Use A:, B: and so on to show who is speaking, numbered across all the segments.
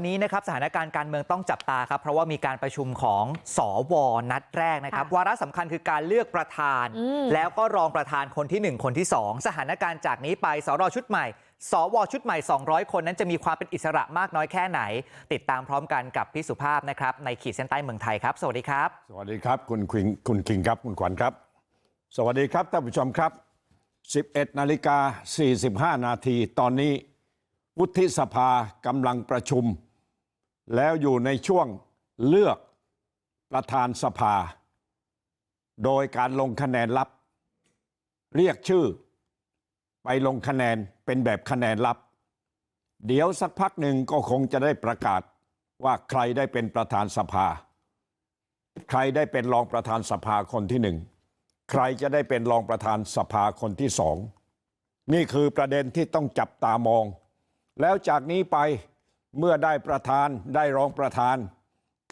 A: นี้นะครับสถานการณ์การเมืองต้องจับตาครับเพราะว่ามีการประชุมของสวนัดแรกนะครับ
B: ค่ะ
A: วาระสำคัญคือการเลือกประธาน
B: อืม
A: แล้วก็รองประธานคนที่ 1 คนที่ 2 สถานการณ์จากนี้ไปสรชุดใหม่ สวชุดใหม่ 200 คนนั้นจะมีความเป็นอิสระมากน้อยแค่ไหน ติดตามพร้อมกันกับพี่สุภาพนะครับในขีดเส้นใต้เมืองไทยครับ สวัสดีครับ
C: สวัสดีครับคุณคิงคุณคิงครับคุณขวัญครับ สวัสดีครับท่านผู้ชมครับ 11นาฬิกา45นาทีตอนนี้วุฒิสภากำลังประชุม แล้วอยู่ในช่วงเลือกประธานสภาโดยการลงคะแนนลับเรียกชื่อไปลงคะแนนเป็นแบบคะแนนลับเดี๋ยวสักพักหนึ่งก็คงจะได้ประกาศว่าใครได้เป็นประธานสภาใครได้เป็นรองประธานสภาคนที่หนึ่งใครจะได้เป็นรองประธานสภาคนที่สองนี่คือประเด็นที่ต้องจับตามองแล้วจากนี้ไป เมื่อได้ประธานได้รองประธาน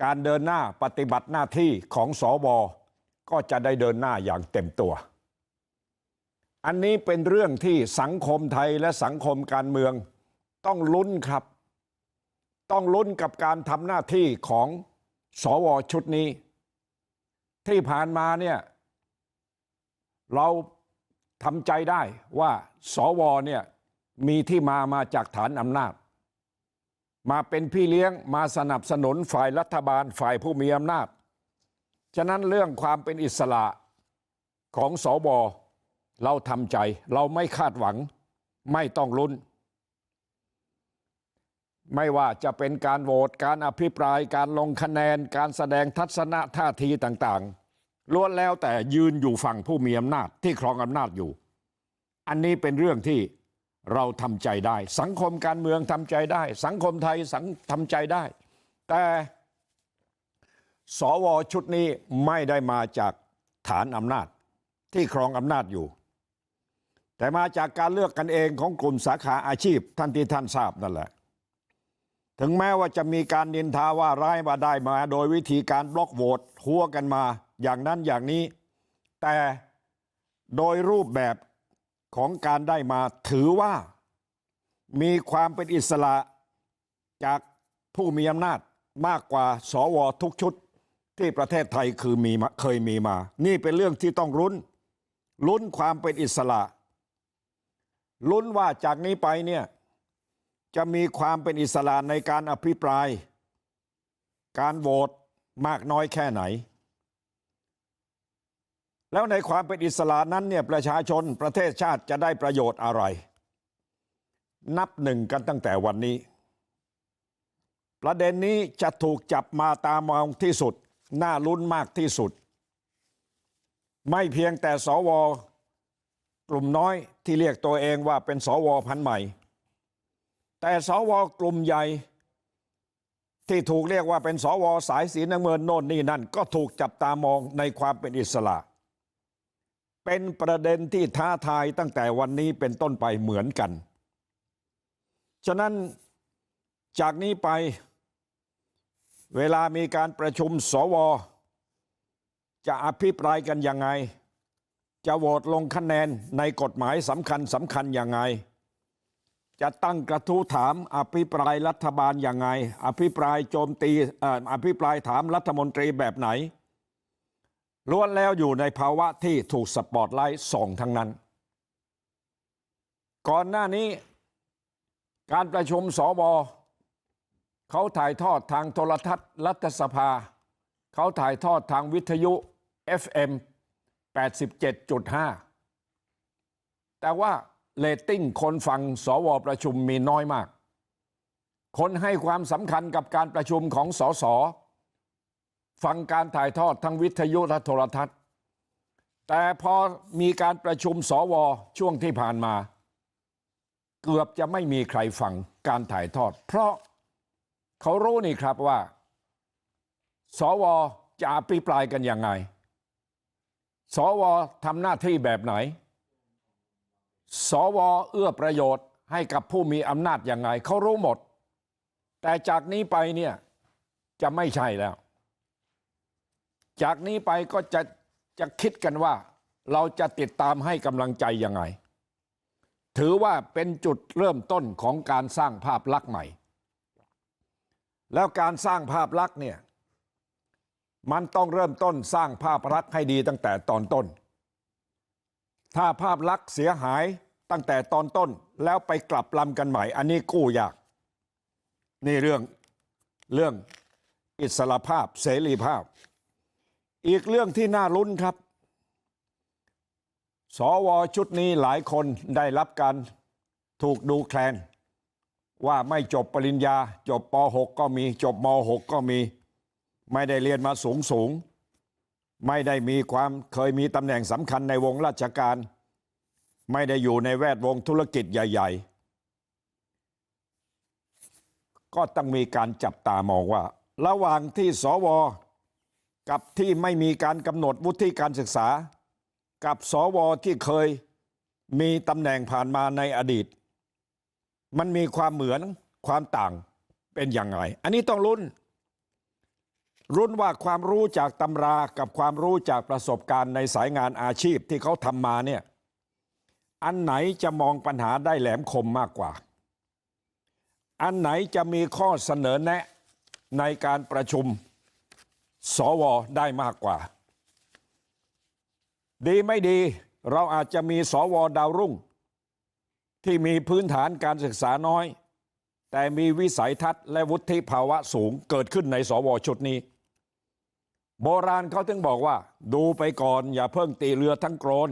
C: การเดินหน้าปฏิบัติหน้าที่ของสวก็จะได้เดินหน้าอย่างเต็มตัวอันนี้เป็นเรื่องที่สังคมไทยและสังคมการเมืองต้องลุ้นครับต้องลุ้นกับการทำหน้าที่ของสวชุดนี้ที่ผ่านมาเนี่ยเราทำใจได้ว่าสวเนี่ยมีที่มามาจากฐานอำนาจ มาเป็นพี่เลี้ยงมาสนับสนุนฝ่ายรัฐบาลฝ่ายผู้มีอำนาจฉะนั้นเรื่องความเป็นอิสระของสวเราทำใจเราไม่คาดหวังไม่ต้องลุ้นไม่ว่าจะเป็นการโหวตการอภิปรายการลงคะแนนการแสดงทัศนะท่าทีต่างๆล้วนแล้วแต่ยืนอยู่ฝั่งผู้มีอำนาจที่ครองอำนาจอยู่อันนี้เป็นเรื่องที่ เราทำใจได้สังคมการเมืองทำใจได้ สังคมไทยสังทำใจได้ แต่สวชุดนี้ไม่ได้มาจากฐานอำนาจที่ครองอำนาจอยู่ แต่มาจากการเลือกกันเองของกลุ่มสาขาอาชีพท่านที่ท่านทราบนั่นแหละ ถึงแม้ว่าจะมีการนินทาว่าร้ายมาได้มา โดยวิธีการบล็อกโหวตหัวกันมาอย่างนั้นอย่างนี้ แต่โดยรูปแบบ ของการได้มาถือว่ามีความเป็นอิสระจากผู้มีอำนาจมากกว่าสวทุกชุดที่ประเทศไทยคือมีเคยมีมานี่เป็นเรื่องที่ต้องลุ้นลุ้นความเป็นอิสระลุ้นว่าจากนี้ไปเนี่ยจะมีความเป็นอิสระในการอภิปรายการโหวตมากน้อยแค่ไหน แล้วในความเป็นอิสระนั้นเนี่ยประชาชนประเทศชาติจะได้ประโยชน์อะไรนับหนึ่งกันตั้งแต่วันนี้ ประเด็นนี้จะถูกจับมาตามองที่สุด น่าลุ้นมากที่สุด ไม่เพียงแต่สวกลุ่มน้อยที่เรียกตัวเองว่าเป็นสวพันธ์ใหม่ แต่สวกลุ่มใหญ่ ที่ถูกเรียกว่าเป็นสวสายสีน้ำเงินโน่นนี่นั่น ก็ถูกจับตามองในความเป็นอิสระ เป็นประเด็นที่ท้าทายตั้งแต่วันนี้เป็นต้นไปเหมือนกันฉะนั้นจากนี้ไปเวลามีการประชุมสวจะอภิปรายกันยังไงจะโหวตลงคะแนนในกฎหมายสำคัญสำคัญยังไงจะตั้งกระทู้ถามอภิปรายรัฐบาลยังไงอภิปรายโจมตีอภิปรายถามรัฐมนตรีแบบไหน แล้วอยู่ในภาวะที่ถูกสปอตไลท์ส่องทั้งนั้นก่อนหน้านี้การประชุมสวเขาถ่ายทอดทางโทรทัศน์รัฐสภาเขาถ่ายทอดทางวิทยุ FM 87.5 แต่ว่าเรตติ้งคนฟังสวประชุมมีน้อยมาก คนให้ความสำคัญกับการประชุมของสส ฟังการถ่ายทอดทั้งวิทยุและโทรทัศน์แต่พอมีการประชุมสวช่วงที่ผ่านมาเกือบจะไม่มีใครฟังการถ่ายทอดเพราะเขารู้นี่ครับว่าสวจะอภิปรายกันยังไงสวทำหน้าที่แบบไหนสวเอื้อประโยชน์ให้กับผู้มีอำนาจยังไงเขารู้หมดแต่จากนี้ไปเนี่ยจะไม่ใช่แล้ว จากนี้ไปก็จะจะคิดกันว่าเราจะติดตามให้กำลังใจยังไงถือว่าเป็นจุดเริ่มต้นของการสร้างภาพลักษณ์ใหม่แล้วการสร้างภาพลักษณ์เนี่ยมันต้องเริ่มต้นสร้างภาพลักษณ์ให้ดีตั้งแต่ตอนต้นถ้าภาพลักษณ์เสียหายตั้งแต่ตอนต้นแล้วไปกลับลำกันใหม่อันนี้กู้ยากนี่เรื่องเรื่องอิสระภาพเสรีภาพ อีกเรื่องที่น่าลุ้นครับสวชุดนี้หลายคนได้รับการถูกดูแคลนว่าไม่จบปริญญาจบป .6 ก็มีจบม .6 ก็มีไม่ได้เรียนมาสูงสูงไม่ได้มีความเคยมีตำแหน่งสำคัญในวงราชการไม่ได้อยู่ในแวดวงธุรกิจใหญ่ๆ ก็ต้องมีการจับตามองว่า ระหว่างที่สว กับที่ไม่มีการกำหนดวุฒิการศึกษากับสวที่เคยมีตำแหน่งผ่านมาในอดีตมันมีความเหมือนความต่างเป็นยังไงอันนี้ต้องลุ้นรุ่นว่าความรู้จากตำรากับความรู้จากประสบการณ์ในสายงานอาชีพที่เขาทำมาเนี่ยอันไหนจะมองปัญหาได้แหลมคมมากกว่าอันไหนจะมีข้อเสนอแนะในการประชุม สวได้มากกว่าดีไม่ดีเราอาจจะมีสวดาวรุ่งที่มีพื้นฐานการศึกษาน้อย แต่มีวิสัยทัศน์และวุฒิภาวะสูงเกิดขึ้นในสวชุดนี้ โบราณเขาถึงบอกว่า ดูไปก่อนอย่าเพิ่งตีเรือทั้งโกรน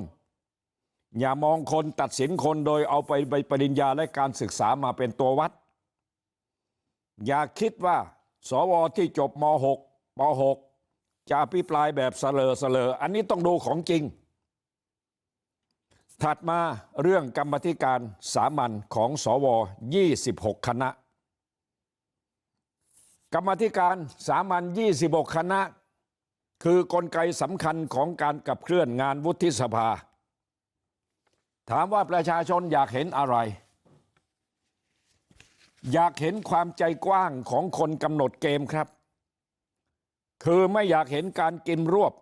C: อย่ามองคนตัดสินคนโดยเอาไปใบปริญญาและการศึกษามาเป็นตัววัด อย่าคิดว่า สวที่จบม .6 ป .6 อภิปรายแบบเสลอเสลออันนี้ต้องดูของจริงถัดมาเรื่องกรรมธิการสามัญของสว26คณะกรรมธิการสามัญ26คณะ คือกลไกสำคัญของการกับเคลื่อนงานวุฒิสภา ถามว่าประชาชนอยากเห็นอะไร อยากเห็นความใจกว้างของคนกำหนดเกมครับ คือไม่อยากเห็นการกินรวบ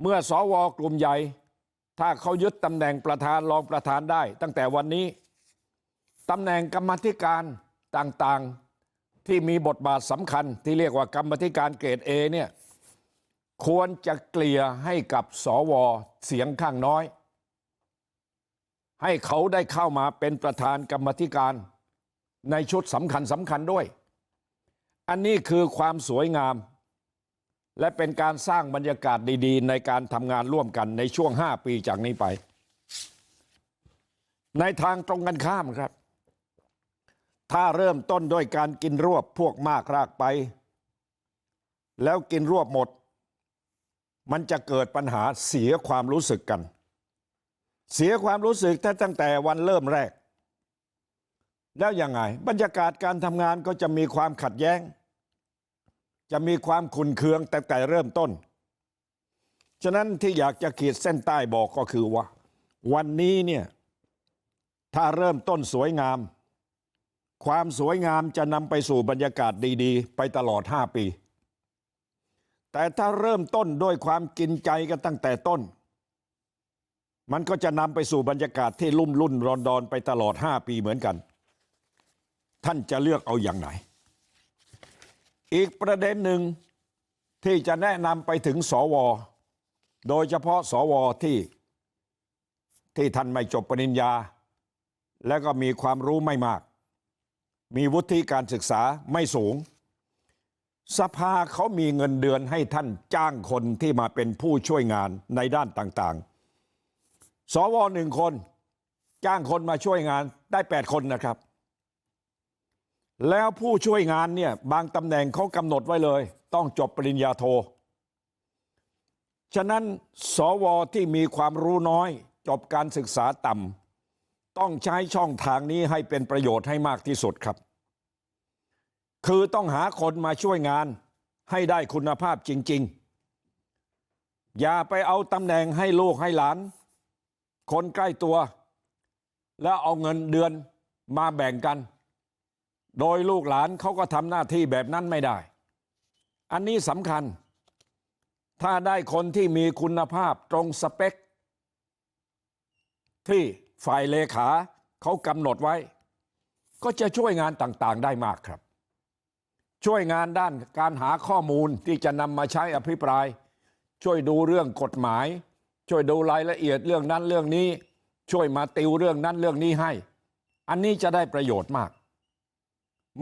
C: เมื่อสวกลุ่มใหญ่ถ้าเขายึดตำแหน่งประธานรองประธานได้ตั้งแต่วันนี้ตำแหน่งกรรมธิการต่างๆที่มีบทบาทสำคัญที่เรียกว่ากรรมธิการเกรดเอเนี่ยควรจะเกลี่ยให้กับสวเสียงข้างน้อย ให้เขาได้เข้ามาเป็นประธานกรรมธิการในชุดสำคัญสำคัญด้วย อันนี้คือความสวยงามและเป็นการสร้างบรรยากาศดีๆในการทำงานร่วมกันในช่วง5ปีจากนี้ไปในทางตรงกันข้ามครับถ้าเริ่มต้นด้วยการกินรวบพวกมากรากไป แล้วกินรวบหมด มันจะเกิดปัญหาเสียความรู้สึกกัน เสียความรู้สึกถ้าตั้งแต่วันเริ่มแรก แล้วยังไงบรรยากาศการทำงานก็จะมีความขัดแย้งจะมีความขุนเคืองแต่แต่เริ่มต้นฉะนั้นที่อยากจะขีดเส้นใต้บอกก็คือว่าวันนี้เนี่ยถ้าเริ่มต้นสวยงามความสวยงามจะนำไปสู่บรรยากาศดีๆไปตลอด5ปีแต่ถ้าเริ่มต้นด้วยความกินใจกันตั้งแต่ต้นมันก็จะนำไปสู่บรรยากาศที่ลุ่มลุ่นรอนดอนไปตลอด5ปีเหมือนกัน ท่านจะเลือกเอาอย่างไหนอีกประเด็นหนึ่งที่จะแนะนำไปถึงสวโดยเฉพาะสวที่ที่ท่านไม่จบปริญญาแล้วก็มีความรู้ไม่มาก มีวุฒิการศึกษาไม่สูง สภาเขามีเงินเดือนให้ท่านจ้างคนที่มาเป็นผู้ช่วยงานในด้านต่างๆ สวหนึ่งคน จ้างคนมาช่วยงานได้แปดคนนะครับ แล้วผู้ช่วยงานเนี่ยบางตำแหน่งเขากำหนดไว้เลยต้องจบปริญญาโทฉะนั้นสวที่มีความรู้น้อยจบการศึกษาต่ำต้องใช้ช่องทางนี้ให้เป็นประโยชน์ให้มากที่สุดครับคือต้องหาคนมาช่วยงานให้ได้คุณภาพจริงๆอย่าไปเอาตำแหน่งให้ลูกให้หลานคนใกล้ตัวแล้วเอาเงินเดือนมาแบ่งกัน โดยลูกหลานเขาก็ทำหน้าที่แบบนั้นไม่ได้อันนี้สำคัญถ้าได้คนที่มีคุณภาพตรงสเปคที่ฝ่ายเลขาเขากำหนดไว้ก็จะช่วยงานต่างๆได้มากครับช่วยงานด้านการหาข้อมูลที่จะนำมาใช้อภิปรายช่วยดูเรื่องกฎหมายช่วยดูรายละเอียดเรื่องนั้นเรื่องนี้ช่วยมาติวเรื่องนั้นเรื่องนี้ให้อันนี้จะได้ประโยชน์มาก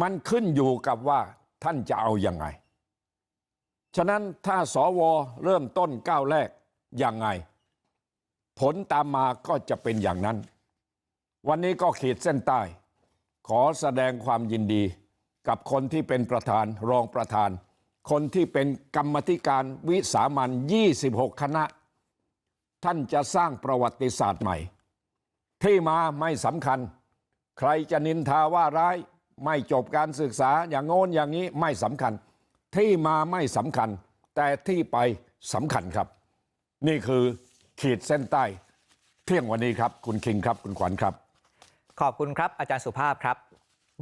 C: มันขึ้นอยู่กับว่าท่านจะเอาอยัางไงฉะนั้นถ้าสวเริ่มต้นก้าวแรกยังไงผลตามมาก็จะเป็นอย่างนั้นวันนี้ก็ขีดเส้นใต้ขอแสดงความยินดีกับคนที่เป็นประธานรองประธานคนที่เป็นกรรมธิการวิสามัน26คณะท่านจะสร้างประวัติศาสตร์ใหม่ที่มาไม่สำคัญใครจะนินทาว่าร้าย ไม่จบการศึกษาอย่างโน้นอย่างนี้ไม่สำคัญที่มาไม่สำคัญแต่ที่ไปสำคัญครับนี่คือขีดเส้นใต้เที่ยงวันนี้ครับคุณคิงครับคุณขวัญครับ
A: ขอบคุณครับอาจารย์สุภาพครับ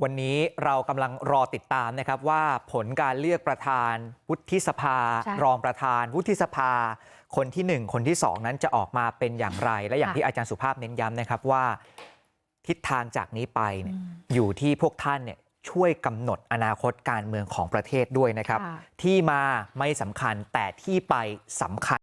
A: วันนี้เรากำลังรอติดตามนะครับว่าผลการเลือกประธาน วุฒิสภา
B: ใช่
A: รองประธาน วุฒิสภา คนที่หนึ่งคนที่สองนั้นจะออกมาเป็นอย่างไร และอย่าง
B: ค่ะ
A: ที่อาจารย์สุภาพเน้นย้ำนะครับว่า ทิศทางจากนี้ไปเนี่ยอยู่ที่พวกท่านเนี่ยช่วยกำหนดอนาคตการเมืองของประเทศด้วยนะครับ
B: ค่ะ
A: ที่มาไม่สำคัญแต่ที่ไปสำคัญ